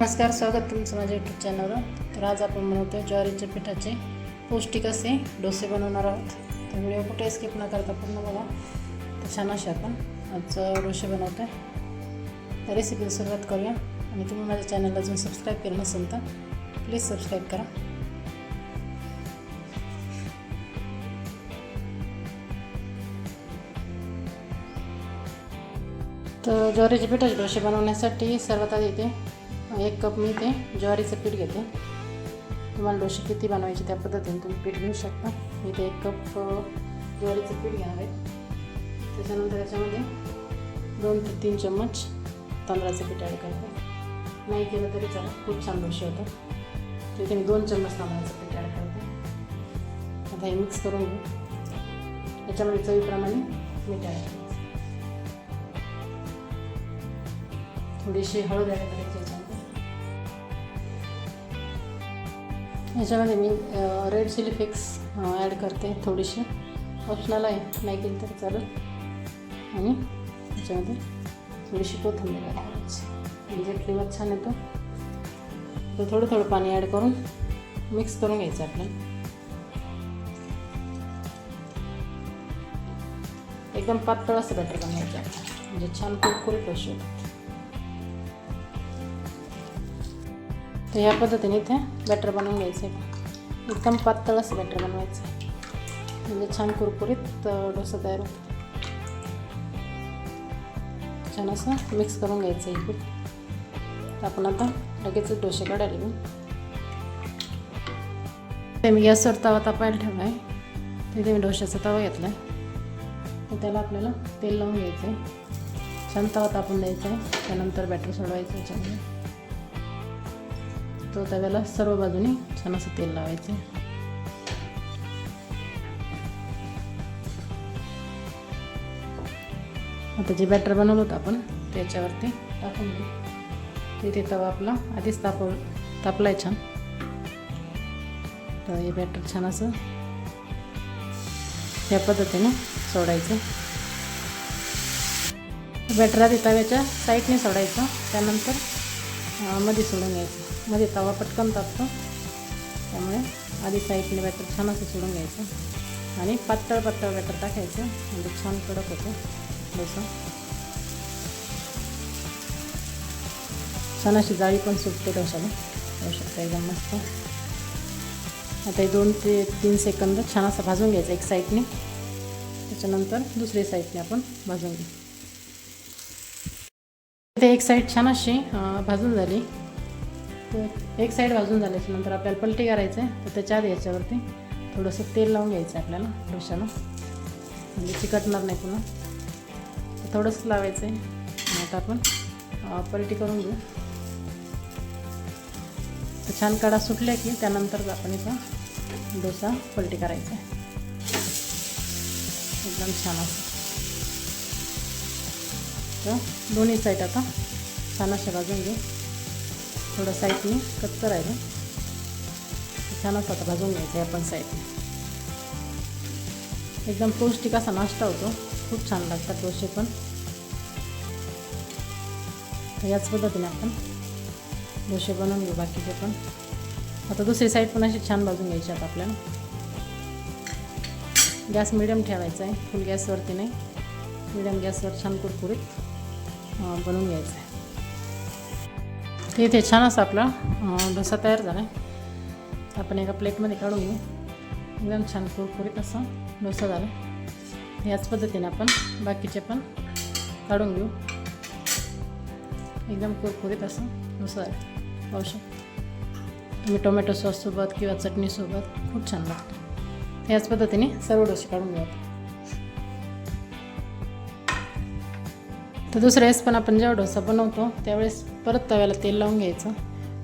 नमस्कार स्वागत तुमचं माझ्या यूट्यूब चॅनलवर तर आज आपण बनवतो ज्वारीच्या पिठाचे पौष्टिक असे डोसे बनवणार आहोत. तर व्हिडिओ कुठे स्किप न करता पूर्ण बघा. तर छान असे आपण आज डोसे बनवतो आहे तर रेसिपीला सुरुवात करूया. आणि तुम्ही माझ्या चॅनलला अजून सबस्क्राईब केलं नसेल तर प्लीज सबस्क्राईब करा. तर ज्वारीचे पिठाचे डोसे बनवण्यासाठी सर्वात आधी इथे एक कप मी ते ज्वारीचं पीठ घेते. तुम्हाला डोसे किती बनवायचे त्या पद्धतीने तुम्ही पीठ घेऊ शकता. मी ते एक कप ज्वारीचं पीठ घेणार आहे. त्याच्यानंतर याच्यामध्ये दोन ते तीन चम्मच तांदळाचं पीठ ॲड करते. नाही केलं तरी चालेल. खूप छान डोसे होतात. तिथे मी दोन चम्मच तांदळाचं पीठ ॲड करते. आता हे मिक्स करून घेऊ याच्यामध्ये चवीप्रमाणे मीठ ॲड करायचं थोडीशी हळद ॲड करायची. याच्यामध्ये मी रेड चिली फ्लेक्स ॲड करते थोडीशी. ऑप्शनल आहे नाही केली तरी चालेल. आणि याच्यामध्ये थोडीशी कोथिंबीर ॲड करायची. म्हणजे फ्लेवर छान येतो. तर थोडं थोडं पाणी ॲड करून मिक्स करून घ्यायचं आपल्याला. एकदम पातळ असं बॅटर बनवायचं. म्हणजे छान कुरकुरीत डोसे तर या पद्धतीने इथे बॅटर बनवून घ्यायचं आहे. एकदम पातळ असं बॅटर बनवायचं आहे. म्हणजे छान कुरकुरीत डोसा तयार होतो. छान असं मिक्स करून घ्यायचं आहे तर आपण आता लगेच डोसे काढायला घेऊ. ते मी गॅसवर तवा तापायला ठेवला आहे तिथे मी डोशाचा तवा घेतला आहे त्याला आपल्याला तेल लावून घ्यायचं आहे छान तवा तापून द्यायचा आहे. त्यानंतर बॅटर सोडवायचं छान तो तव्याला सर्व बाजूने छान असं तेल लावायचे. आता जे बॅटर बनवलं होतं आपण त्याच्यावरती टाकून तिथे तवा आपला आधीच ताप तापलाय छान. तर हे बॅटर छान असं या पद्धतीने सोडायचं. बॅटर आधी तव्याच्या साईडने सोडायचं. त्यानंतर मध्ये सोडून घ्यायचं. मध्ये तवा पटकन तापतो. त्यामुळे आधी साईडने बॅटर छान असं सोडून घ्यायचं. आणि पातळ पातळ बॅटर टाकायचं. म्हणजे छान कडक होतं. डोसा छान अशी जाळी पण सुटते डोशाला होऊ शकतं एकदम मस्त. आता हे दोन ते तीन सेकंद छान असं भाजून घ्यायचं एक साईडने. त्याच्यानंतर दुसरी साईडने आपण भाजून घेऊ. इथे एक साईड छान अशी भाजून झाली. एक साईड भाजून झाल्याच्यानंतर आपल्याला पलटी करायचं आहे तर त्याच्या आधी याच्यावरती थोडंसं तेल लावून घ्यायचं आहे आपल्याला डोशाला म्हणजे चिकटणार नाही पुन्हा. तर थोडंसं लावायचं आहे आणि आता आपण पलटी करून घेऊ. तर छान कडा सुटल्या की त्यानंतर आपण इथं डोसा पलटी करायचा आहे. एकदम छान असं. दोन्ही साईड आता छान अशा भाजून घेऊ. थोडं साईडने कच्चं राहिलं. छान असं आता भाजून घ्यायचं आहे आपण साईडने एकदम पौष्टिक असा नाश्ता होतो. खूप छान लागतात डोसे पण. याच पद्धतीने आपण डोसे बनवून घेऊ बाकीचे पण. आता दुसरी साईड पण अशी छान भाजून घ्यायची आता आपल्याला. गॅस मिडियम ठेवायचा आहे. फुल गॅसवरती नाही. मिडियम गॅसवर छान कुरकुरीत. बनवून घ्यायचं आहे. इथे छान असं आपला डोसा तयार झाला आहे आपण एका प्लेटमध्ये काढून घेऊ. एकदम छान कुरकुरीत असा डोसा झाला याच पद्धतीने आपण बाकीचे पण काढून घेऊ. एकदम कुरकुरीत असं डोसा झाला पाहू शकतो. तुम्ही टोमॅटो सॉससोबत किंवा चटणीसोबत खूप छान लागतो. याच पद्धतीने सर्व डोसे काढून घेऊ तर दुसऱ्या वेळेस पण आपण जेव्हा डोसा बनवतो त्यावेळेस परत तव्याला तेल लावून घ्यायचं.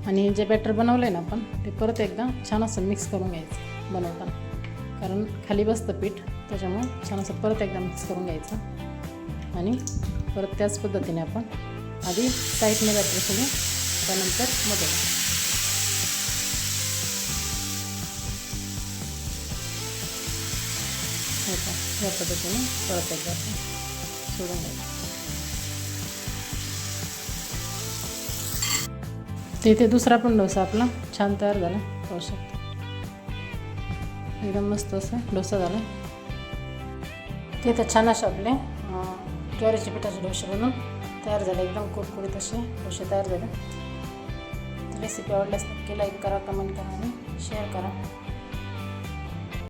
आणि जे बॅटर बनवलं आहे ना आपण ते परत एकदा छान असं मिक्स करून घ्यायचं बनवताना. कारण खाली बसतं पीठ त्याच्यामुळं छान असं परत एकदा मिक्स करून घ्यायचं. आणि परत त्याच पद्धतीने आपण आधी साईडने बॅटर सोडून त्यानंतरमध्ये या पद्धतीने परत एकदा सोडून घ्यायचं. तिथे इथे दुसरा पण डोसा आपला. छान तयार झाला. पाहू शकता एकदम मस्त असं डोसा झाला. ते तर छान असे आपले अं, ज्वारीचे पिठाचे डोसे बनवून तयार झाले. एकदम कुरकुरीत असे डोसे तयार झाले. रेसिपी आवडल्यास नक्की लाईक करा कमेंट करा आणि शेअर करा.